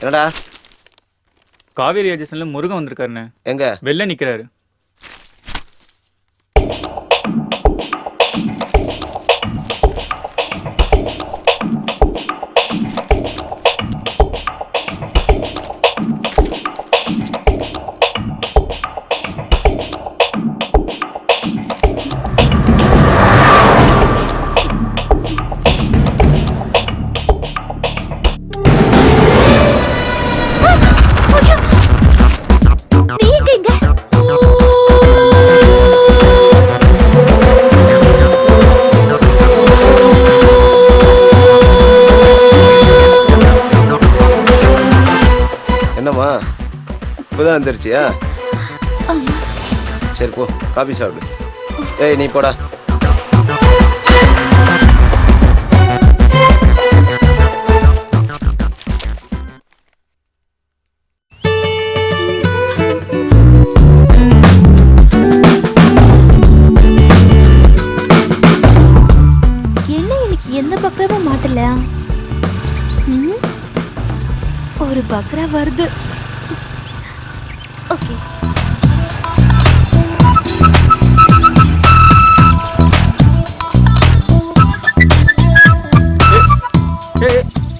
என்னடா? காவேரி ஏஜென்சில முருகன் வந்திருக்காருண்ணே. எங்க? வெளில நிக்கிறாரு. என்னம்மா? இப்போதான் வந்துருச்சியா சரி போ. காபி சாப்பிடு. ஏய் நீ போடா. என்ன இன்னைக்கு எந்த பக்ராவும் மாட்டல? ஒரு பக்ரா வருது. ஓகே.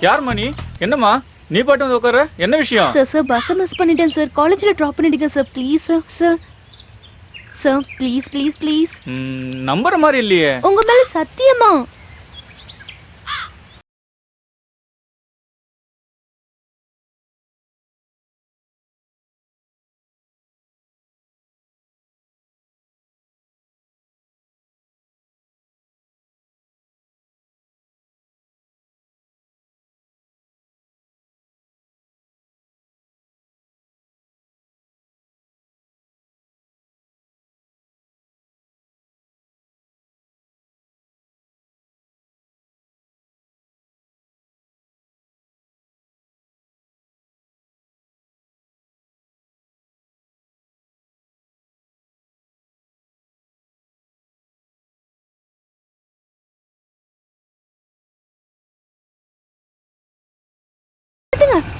யார் மணி என்னம்மா? நீ பாட்டு வந்து உட்கார? என்ன விஷயம்? சார் சார் பஸ்ஸை மிஸ் பண்ணிட்டேன் சார் காலேஜில் ட்ராப் பண்ணிடுங்க sir please sir sir sir please please please ம், நம்புற மாதிரி இல்லையே. உங்க மேல சத்தியமா?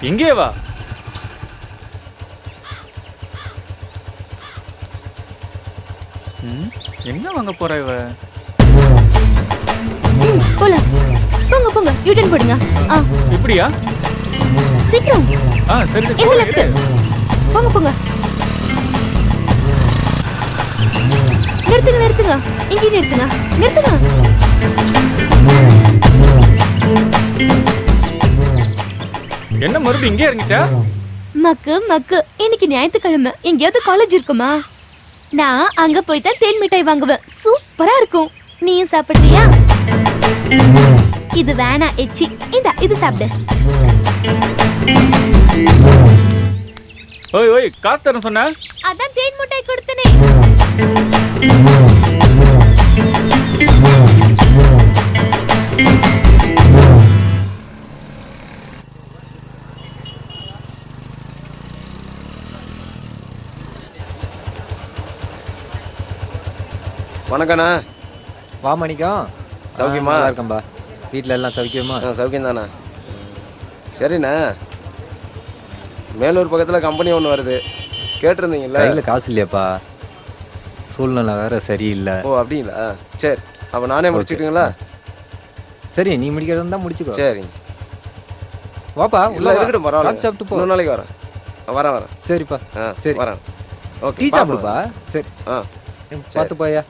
எங்கே வா. என்ன வாங்க போறா இவ? ம், போலாம். போங்க போங்க. யூட்டன் போடுங்க. ஆ. இப்படியா? சீக்கிரம். ஆ சரி போடு, லெஃப்ட். போங்க போங்க. நிறுத்துங்க நிறுத்துங்க. இங்கே நிறுத்துங்க. நிறுத்துங்க. என்ன மறுபடியும் இங்கே இறங்கிட்டா மக்கு மக்கு. இன்னைக்கு ஞாயிற்றுக்கிழமை. எங்கேயாவது காலேஜ் இருக்குமா? நான் அங்க போய் தான் தேன் மிட்டாய் வாங்குவேன். சூப்பரா இருக்கும். நீயும் சாப்பிடுறியா? இது வேணா எச்சி. இந்த இது சாப்பிடு. ஓய் ஓய் காசு தரேன் சொன்ன? அதான் தேன் மிட்டாய் கொடுத்தனே. வணக்கண்ணா. வா மணிக்கம் சௌக்கியமா? இருக்கேன்பா வீட்டில் எல்லாம் சௌக்கியமா? ஆ சௌக்கியம் தானே சரிண்ணா. மேலூர் பக்கத்தில் கம்பெனி ஒன்று வருது. கேட்டிருந்தீங்கல்ல? கையில் காசு இல்லையாப்பா? சூழ்நிலை வேற சரியில்லை. ஓ அப்படிங்களா? சரி. அப்போ நானே முடிச்சுட்டுங்களா சரி நீ முடிக்கிறது தான் முடிச்சுக்கோ. சரிங்க. வாப்பா உள்ள. இருக்கட்டும் பரவாயில்ல சாப்பிட்டு போ. நாளைக்கு வரேன். வரேன் வரேன். சரிப்பா. ஆ சரி. வரேன். ஓகே டீ சாப்பிடுப்பா? சரி. ஆ. பார்த்து போயா